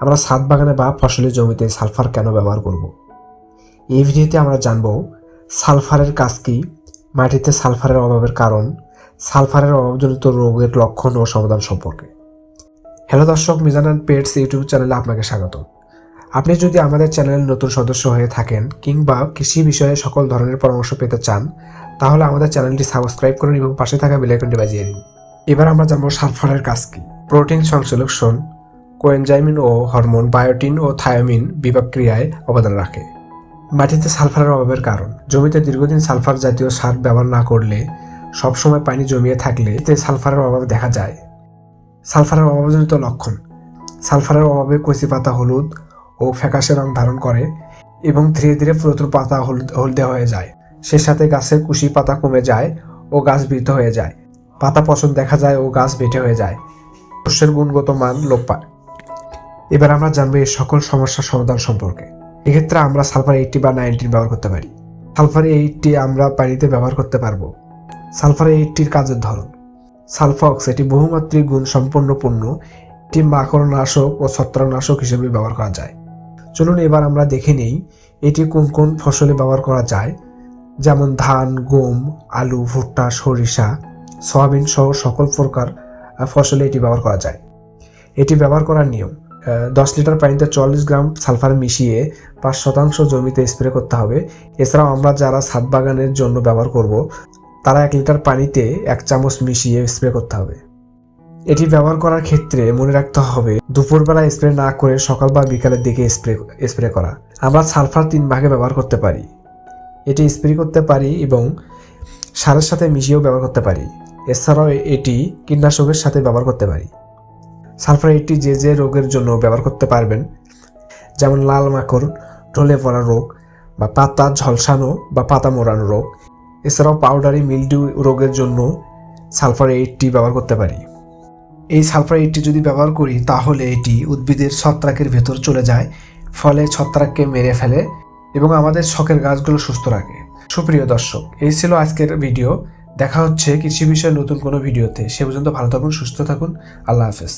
আমরা ছাদ বাগানে বা ফসলের জমিতে সালফার কেন ব্যবহার করব? এই ভিডিওতে আমরা জানব, সালফারের কাজ কী? মাটিতে সালফারের অভাবের কারণ, সালফারের অভাবজনিত রোগের লক্ষণ ও সমাধান সম্পর্কে। হ্যালো দর্শক মিজান অ্যান্ড পেটস ইউটিউব চ্যানেলে আপনাকে স্বাগত। আপনি যদি আমাদের চ্যানেলের নতুন সদস্য হয়ে থাকেন কিংবা কৃষি বিষয়ে সকল ধরনের পরামর্শ পেতে চান, তাহলে আমাদের চ্যানেলটি সাবস্ক্রাইব করুন এবং পাশে থাকা বেলাইকনটি বাজিয়ে দিন। এবার আমরা জানব সালফারের কাজ কী। প্রোটিন সংশ্লেষণ কোয়েনজাইমিন ও হরমোন, বায়োটিন ও থায়োমিন বিপাক ক্রিয়ায় অবদান রাখে। মাটিতে সালফারের অভাবের কারণ। জমিতে দীর্ঘদিন সালফার জাতীয় সার ব্যবহার না করলে, সবসময় পানি জমিয়ে থাকলে এতে সালফারের অভাব দেখা যায়। সালফারের অভাবজনিত লক্ষণ। সালফারের অভাবে কচি পাতা হলুদ ও ফ্যাকাশে রং ধারণ করে এবং ধীরে ধীরে প্রচুর পাতা হলুদ, হলদে হয়ে যায়। সে সাথে গাছের কুশি পাতা কমে যায় ও গাছ বৃদ্ধ হয়ে যায়। পাতা পচন দেখা যায় ও গাছ বেটে হয়ে যায়। শস্যের গুণগত মান লোপ পায়। এবার আমরা জানব এই সকল সমস্যার সমাধান সম্পর্কে। এক্ষেত্রে আমরা সালফার এইটটি বা নাইনটিন ব্যবহার করতে পারি। সালফার এইটটি আমরা পানিতে ব্যবহার করতে পারব। সালফার এইটটির কাজের ধরন। সালফক্স এটি বহুমাত্রিক গুণ সম্পন্ন পণ্য, এটি মাকড়নাশক ও ছত্রাকনাশক হিসেবে ব্যবহার করা যায়। চলুন এবার আমরা দেখে নেই এটি কোন কোন ফসলে ব্যবহার করা যায়। যেমন ধান, গম, আলু, ভুট্টা, সরিষা, সয়াবিন সহ সকল প্রকার ফসলে এটি ব্যবহার করা যায়। এটি ব্যবহার করার নিয়ম। দশ লিটার পানিতে চল্লিশ গ্রাম সালফার মিশিয়ে পাঁচ শতাংশ জমিতে স্প্রে করতে হবে। এছাড়াও আমরা যারা ছাদ বাগানের জন্য ব্যবহার করব, তারা এক লিটার পানিতে এক চামচ মিশিয়ে স্প্রে করতে হবে। এটি ব্যবহার করার ক্ষেত্রে মনে রাখতে হবে, দুপুরবেলা স্প্রে না করে সকাল বা বিকালের দিকে স্প্রে স্প্রে করা। আমরা সালফার তিন ভাগে ব্যবহার করতে পারি। এটি স্প্রে করতে পারি এবং সারের সাথে মিশিয়েও ব্যবহার করতে পারি। এছাড়াও এটি কীটনাশকের সাথে ব্যবহার করতে পারি। সালফার এইটটি যে যে রোগের জন্য ব্যবহার করতে পারবেন, যেমন লাল মাকড়, ঢলে পড়া রোগ বা পাতা ঝলসানো বা পাতা মোড়ানো রোগ। এছাড়াও পাউডারি মিলডিউ রোগের জন্য সালফার এইটটি ব্যবহার করতে পারি। এই সালফার এইটটি যদি ব্যবহার করি, তাহলে এটি উদ্ভিদের ছত্রাকের ভেতর চলে যায়, ফলে ছত্রাককে মেরে ফেলে এবং আমাদের শখের গাছগুলো সুস্থ রাখে। সুপ্রিয় দর্শক, এই ছিল আজকের ভিডিও। দেখা হচ্ছে কৃষি বিষয়ে নতুন কোনো ভিডিওতে। সে পর্যন্ত ভালো থাকুন, সুস্থ থাকুন। আল্লাহ হাফেজ।